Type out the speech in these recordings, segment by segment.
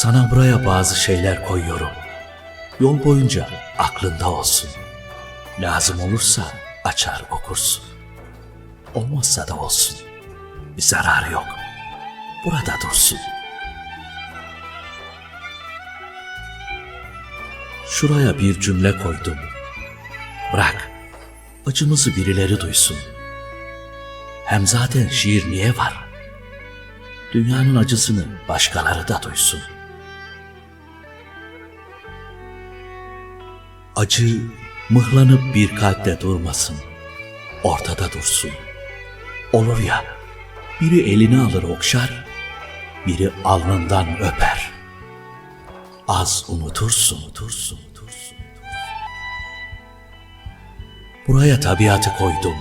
Sana buraya bazı şeyler koyuyorum. Yol boyunca aklında olsun. Lazım olursa açar okursun. Olmazsa da olsun. Bir zararı yok. Burada dursun. Şuraya bir cümle koydum. Bırak. Acımızı birileri duysun. Hem zaten şiir niye var? Dünyanın acısını başkaları da duysun. Acı mıhlanıp bir kalpte durmasın. Ortada dursun. Olur ya, biri elini alır okşar, biri alnından öper. Az unutursun, unutursun, unutursun. Buraya tabiatı koydum.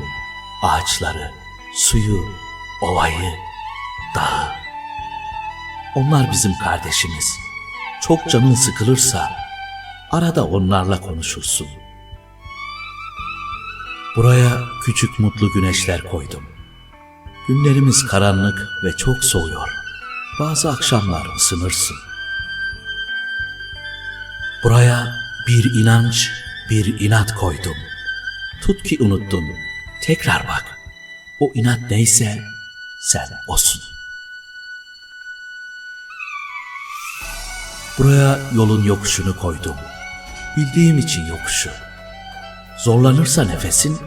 Ağaçları, suyu, ovayı, dağı. Onlar bizim kardeşimiz. Çok canın sıkılırsa arada onlarla konuşursun. Buraya küçük mutlu güneşler koydum. Günlerimiz karanlık ve çok soğuyor. Bazı akşamlar ısınırsın. Buraya bir inanç, bir inat koydum. Tut ki unuttun. Tekrar bak. O inat neyse sen olsun. Buraya yolun yokuşunu koydum. Bildiğim için yokuşu. Zorlanırsa nefesin,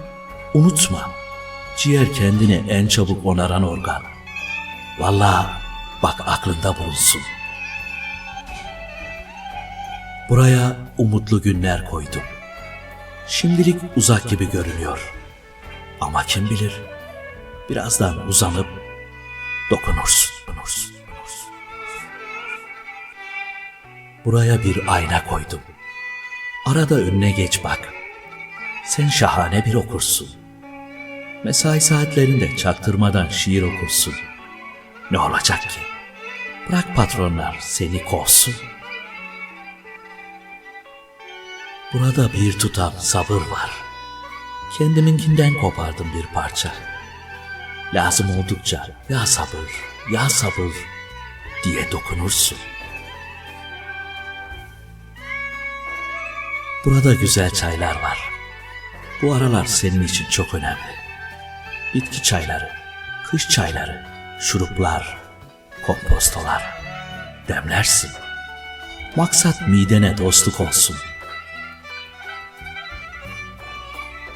unutma. Ciğer kendini en çabuk onaran organ. Vallahi bak aklında bulunsun. Buraya umutlu günler koydum. Şimdilik uzak gibi görünüyor. Ama kim bilir, birazdan uzanıp dokunursun, dokunursun. Buraya bir ayna koydum. Arada önüne geç bak. Sen şahane bir okursun. Mesai saatlerinde çaktırmadan şiir okursun. Ne olacak ki? Bırak patronlar seni kovsun. Burada bir tutam sabır var. Kendiminkinden kopardım bir parça. Lazım oldukça ya sabır, ya sabır diye dokunursun. Burada güzel çaylar var. Bu aralar senin için çok önemli. Bitki çayları, kış çayları, şuruplar, kompostolar. Demlersin. Maksat midene dostluk olsun.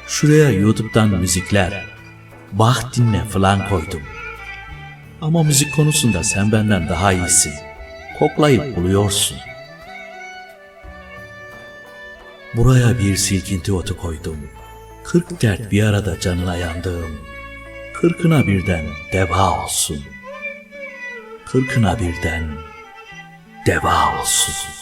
Şuraya YouTube'dan müzikler, Bach dinle falan koydum. Ama müzik konusunda sen benden daha iyisin. Koklayıp buluyorsun. Buraya bir silkinti otu koydum. Kırk dert bir arada canına yandığım. Kırkına birden deva olsun. Kırkına birden deva olsun.